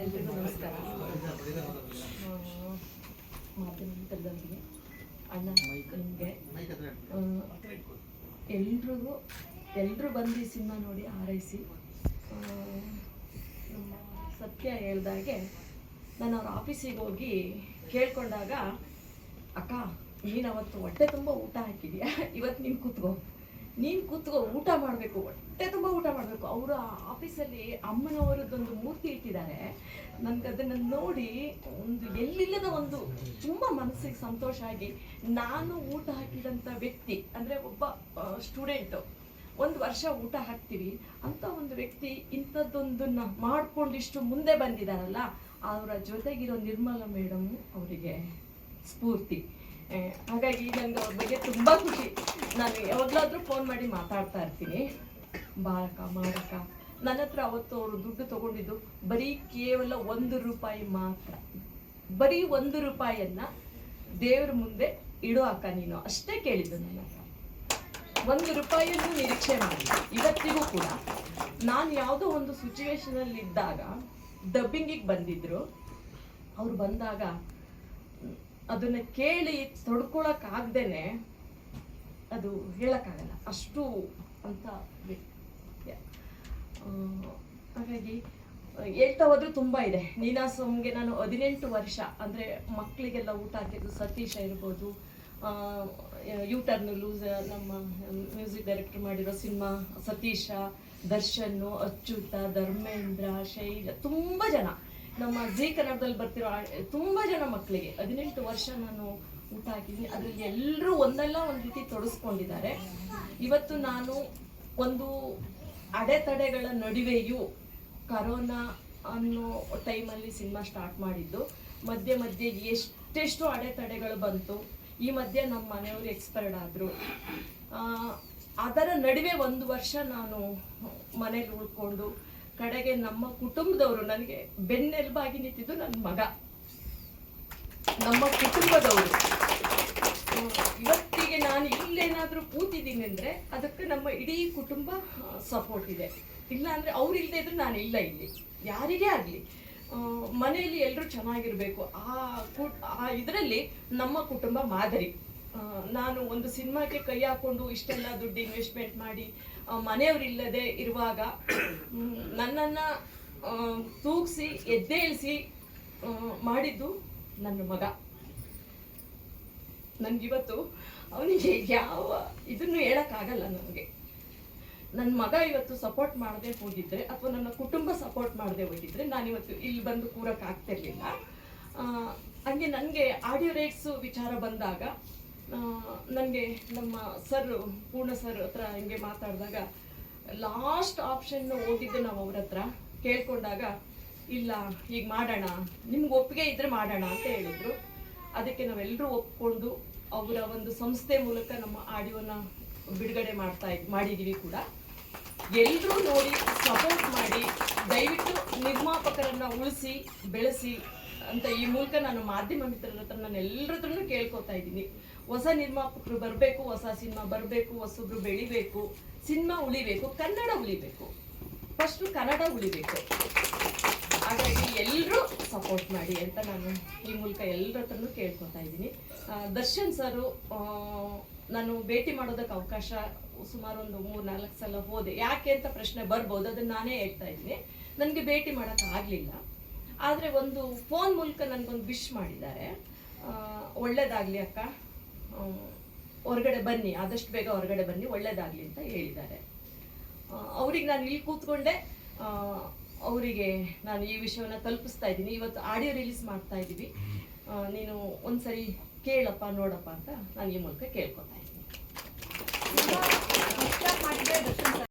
ಎಲ್ರಿಗೂ ನಮಸ್ಕಾರ ಎಲ್ಲರೂ ಬಂದು ಈ ಸಿನಿಮಾ ನೋಡಿ ನಮ್ಮ ಸತ್ಯ ಹೇಳ್ದಾಗೆ ನಾನು ಅವ್ರ ಆಫೀಸಿಗೆ ಹೋಗಿ ಕೇಳ್ಕೊಂಡಾಗ, ಅಕ್ಕ, ನೀನು ಅವತ್ತು ಹೊಟ್ಟೆ ತುಂಬ ಊಟ ಹಾಕಿದ್ಯಾ? ಇವತ್ತು ನೀನು ಕೂತ್ಕೋ. ನೀನು ಕೂತ್ಕೋ, ಊಟ ಮಾಡಬೇಕು, ಹೊಟ್ಟೆ ತುಂಬ ಊಟ ಮಾಡಬೇಕು. ಅವರು ಆಫೀಸಲ್ಲಿ ಅಮ್ಮನವರದ್ದೊಂದು ಮೂರ್ತಿ ಇಟ್ಟಿದ್ದಾರೆ. ನನಗೆ ಅದನ್ನು ನೋಡಿ ಒಂದು ಎಲ್ಲಿಲ್ಲದ ಒಂದು ತುಂಬ ಮನಸ್ಸಿಗೆ ಸಂತೋಷ ಆಗಿ ನಾನು ಊಟ ಹಾಕಿದಂಥ ವ್ಯಕ್ತಿ, ಅಂದರೆ ಒಬ್ಬ ಸ್ಟೂಡೆಂಟು ಒಂದು ವರ್ಷ ಊಟ ಹಾಕ್ತೀವಿ. ಅಂತ ಒಂದು ವ್ಯಕ್ತಿ ಇಂಥದ್ದೊಂದನ್ನು ಮಾಡ್ಕೊಂಡು ಇಷ್ಟು ಮುಂದೆ ಬಂದಿದ್ದಾರಲ್ಲ, ಅವರ ಜೊತೆಗಿರೋ ನಿರ್ಮಲ ಮೇಡಮ್ ಅವರಿಗೆ ಸ್ಫೂರ್ತಿ. ಹಾಗಾಗಿ ನನಗೆ ಅವ್ರ ಬಗ್ಗೆ ತುಂಬ ಖುಷಿ. ನಾನು ಯಾವಾಗಲಾದರೂ ಫೋನ್ ಮಾಡಿ ಮಾತಾಡ್ತಾ ಇರ್ತೀನಿ. ಬಾರಕ ಮಾಡಕ ನನ್ನ ಹತ್ರ ಅವತ್ತು ಅವರು ದುಡ್ಡು ತಗೊಂಡಿದ್ದು ಬರೀ ಕೇವಲ ಒಂದು ರೂಪಾಯಿ ಮಾತ್ರ. ಬರೀ ಒಂದು ರೂಪಾಯಿಯನ್ನ ದೇವ್ರ ಮುಂದೆ ಇಡೋ ಅಕ್ಕ ನೀನು. ಅಷ್ಟೇ ಕೇಳಿದ್ದು ನನ್ನ ಒಂದು ರೂಪಾಯಿಯನ್ನು ನಿರೀಕ್ಷೆ ಮಾಡಿ. ಇವತ್ತಿಗೂ ಕೂಡ ನಾನು ಯಾವುದೋ ಒಂದು ಸಿಚುವೇಶನಲ್ಲಿ ಇದ್ದಾಗ ಡಬ್ಬಿಂಗಿಗೆ ಬಂದಿದ್ರು. ಅವ್ರು ಬಂದಾಗ ಅದನ್ನ ಕೇಳಿ ತೊಡ್ಕೊಳಕ್ಕಾಗ್ದೇನೆ ಅದು ಹೇಳಕ್ಕಾಗಲ್ಲ. ಅಷ್ಟು ಅಂತ ಹಾಗಾಗಿ ಹೇಳ್ತಾ ಹೋದ್ರೆ ತುಂಬಾ ಇದೆ. ನೀನಾಸಂಗೆ ನಾನು ಹದಿನೆಂಟು ವರ್ಷ, ಅಂದ್ರೆ ಮಕ್ಕಳಿಗೆಲ್ಲ ಊಟ ಹಾಕಿದ್ದು ಸತೀಶ ಇರ್ಬೋದು ಯೂಟರ್ನ್ ಲೂಸ್ ನಮ್ಮ ಮ್ಯೂಸಿಕ್ ಡೈರೆಕ್ಟರ್ ಮಾಡಿರೋ ಸಿನಿಮಾ, ಸತೀಶ ದರ್ಶನ್ ಅಚ್ಯುತ, ಧರ್ಮೇಂದ್ರ, ಶೈಲ, ತುಂಬ ಜನ. ನಮ್ಮ ಜಿ ಕನ್ನಡದಲ್ಲಿ ಬರ್ತಿರೋ ತುಂಬಾ ಜನ ಮಕ್ಕಳಿಗೆ ಹದಿನೆಂಟು ವರ್ಷ ನಾನು ಊಟ ಹಾಕಿದ್ದೀನಿ. ಅದ್ರಲ್ಲಿ ಎಲ್ಲರೂ ಒಂದಲ್ಲ ಒಂದು ರೀತಿ ತೊಡಸ್ಕೊಂಡಿದ್ದಾರೆ. ಇವತ್ತು ನಾನು ಒಂದು ಅಡೆತಡೆಗಳ ನಡುವೆಯೂ ಕರೋನಾ ಅನ್ನೋ ಟೈಮಲ್ಲಿ ಸಿನಿಮಾ ಸ್ಟಾರ್ಟ್ ಮಾಡಿದ್ದು. ಮಧ್ಯೆ ಮಧ್ಯೆ ಎಷ್ಟೆಷ್ಟು ಅಡೆತಡೆಗಳು ಬಂತು. ಈ ಮಧ್ಯೆ ನಮ್ಮ ಮನೆಯವರು ಎಕ್ಸ್ಪೈರ್ಡ್ ಆದರು. ಅದರ ನಡುವೆ ಒಂದು ವರ್ಷ ನಾನು ಮನೆಗೆ ಉಳ್ಕೊಂಡು ಕಡೆಗೆ ನಮ್ಮ ಕುಟುಂಬದವರು ನನಗೆ ಬೆನ್ನೆಲುಬಾಗಿ ನಿಂತಿದ್ದು ನನ್ನ ಮಗ. ನಮ್ಮ ಕುಟುಂಬದವರು. ಇವತ್ತಿಗೆ ನಾನು ಇಲ್ಲೇನಾದರೂ ಕೂತಿದ್ದೀನಿ ಅಂದ್ರೆ ಅದಕ್ಕೆ ನಮ್ಮ ಇಡೀ ಕುಟುಂಬ ಸಪೋರ್ಟ್ ಇದೆ. ಇಲ್ಲ ಅಂದ್ರೆ ಅವ್ರು ಇಲ್ಲದೆ ಇದ್ರೆ ನಾನು ಇಲ್ಲ ಇಲ್ಲಿ. ಯಾರಿಗೇ ಆಗಲಿ. ಮನೆಯಲ್ಲಿ ಎಲ್ಲರೂ ಚೆನ್ನಾಗಿರ್ಬೇಕು. ಆ, ಕು, ಆ, ಇದರಲ್ಲಿ ನಮ್ಮ ಕುಟುಂಬ ಮಾದರಿ. ನಾನು ಒಂದು ಸಿನಿಮಾಕ್ಕೆ ಕೈ ಹಾಕೊಂಡು ಇಷ್ಟೆಲ್ಲ ದುಡ್ಡು ಇನ್ವೆಸ್ಟ್ಮೆಂಟ್ ಮಾಡಿ ಮನೆಯವರಿಲ್ಲದೆ ಇರುವಾಗ ನನ್ನನ್ನ ನನ್ನನ್ನು ತೂಗಿಸಿ, ಎದ್ದೇಳಿಸಿ ಮಾಡಿದ್ದು ನನ್ನ ಮಗ. ನನಗಿವತ್ತು ಅವನಿಗೆ ಯಾವ ಇದನ್ನು ಹೇಳೋಕ್ಕಾಗಲ್ಲ ನನಗೆ. ನನ್ನ ಮಗ ಇವತ್ತು ಸಪೋರ್ಟ್ ಮಾಡದೆ ಹೋಗಿದ್ರೆ ಅಥವಾ ನನ್ನ ಕುಟುಂಬ ಸಪೋರ್ಟ್ ಮಾಡದೆ ಹೋಗಿದ್ರೆ ನಾನಿವತ್ತು ಇಲ್ಲಿ ಬಂದು ಕೂರಕ್ಕೆ ಆಗ್ತಿರ್ಲಿಲ್ಲ. ಹಂಗೆ ನನಗೆ ಆಡಿಯೋ ರೈಟ್ಸು ವಿಚಾರ ಬಂದಾಗ ನನಗೆ ನಮ್ಮ ಸರ್ ಪೂರ್ಣ ಸರ್ ಹತ್ರ ಹಿಂಗೆ ಮಾತಾಡಿದಾಗ ಲಾಸ್ಟ್ ಆಪ್ಷನ್ ಹೋಗಿದ್ದು ನಾವು ಅವ್ರ ಹತ್ರ. ಕೇಳ್ಕೊಂಡಾಗ, ಇಲ್ಲ ಈಗ ಮಾಡೋಣ. ನಿಮ್ಗೆ ಒಪ್ಪಿಗೆ ಇದ್ರೆ ಮಾಡೋಣ ಅಂತ ಹೇಳಿದ್ರು. ಅದಕ್ಕೆ ನಾವೆಲ್ಲರೂ ಒಪ್ಕೊಂಡು ಅವರ ಒಂದು ಸಂಸ್ಥೆ ಮೂಲಕ ನಮ್ಮ ಆಡಿಯೋನ ಬಿಡುಗಡೆ ಮಾಡ್ತಾ ಮಾಡಿದೀವಿ ಕೂಡ. ಎಲ್ಲರೂ ನೋಡಿ ಸಪೋರ್ಟ್ ಮಾಡಿ, ದಯವಿಟ್ಟು ನಿರ್ಮಾಪಕರನ್ನ ಉಳಿಸಿ, ಬೆಳೆಸಿ ಅಂತ ಈ ಮೂಲಕ ನಾನು ಮಾಧ್ಯಮ ಮಿತ್ರರ ಹತ್ರ ನಾನು ಎಲ್ಲರ ಹತ್ರನೂ ಕೇಳ್ಕೊತಾ ಇದ್ದೀನಿ. ಹೊಸ ನಿರ್ಮಾಪಕರು ಬರಬೇಕು, ಹೊಸ ಸಿನಿಮಾ ಬರಬೇಕು, ಹೊಸಬ್ರು ಬೆಳಿಬೇಕು, ಸಿನಿಮಾ ಉಳಿಬೇಕು, ಕನ್ನಡ ಉಳಿಬೇಕು. ಫಸ್ಟ್ ಕನ್ನಡ ಉಳಿಬೇಕು. ಹಾಗಾಗಿ ಎಲ್ಲರೂ ಸಪೋರ್ಟ್ ಮಾಡಿ ಅಂತ ನಾನು ಈ ಮೂಲಕ ಎಲ್ಲರ ಹತ್ರನೂ ಕೇಳ್ಕೊತಾ ಇದ್ದೀನಿ. ದರ್ಶನ್ ಸರು ನಾನು ಭೇಟಿ ಮಾಡೋದಕ್ಕೆ ಅವಕಾಶ ಸುಮಾರು ಒಂದು ಮೂರು ನಾಲ್ಕು ಸಲ ಹೋದೆ. ಯಾಕೆ ಅಂತ ಪ್ರಶ್ನೆ ಬರ್ಬೋದು, ಅದನ್ನು ನಾನೇ ಹೇಳ್ತಾ ಇದ್ದೀನಿ. ನನಗೆ ಭೇಟಿ ಮಾಡೋಕೆ ಆಗಲಿಲ್ಲ. ಆದರೆ ಒಂದು ಫೋನ್ ಮೂಲಕ ನನಗೊಂದು ವಿಶ್ ಮಾಡಿದ್ದಾರೆ. ಒಳ್ಳೇದಾಗಲಿ ಅಕ್ಕ. ಹೊರಗಡೆ ಬನ್ನಿ, ಆದಷ್ಟು ಬೇಗ ಹೊರಗಡೆ ಬನ್ನಿ, ಒಳ್ಳೇದಾಗ್ಲಿ ಅಂತ ಹೇಳಿದ್ದಾರೆ. ಅವ್ರಿಗೆ ನಾನು ಇಲ್ಲಿ ಕೂತ್ಕೊಂಡೆ ಅವರಿಗೆ ನಾನು ಈ ವಿಷಯವನ್ನು ತಲುಪಿಸ್ತಾ ಇದ್ದೀನಿ. ಇವತ್ತು ಆಡಿಯೋ ರಿಲೀಸ್ ಮಾಡ್ತಾ ಇದ್ದೀವಿ. ನೀನು ಒಂದ್ಸರಿ ಕೇಳಪ್ಪ, ನೋಡಪ್ಪ ಅಂತ ನಾನು ಈ ಮೂಲಕ ಕೇಳ್ಕೊತಾ ಇದ್ದೀನಿ.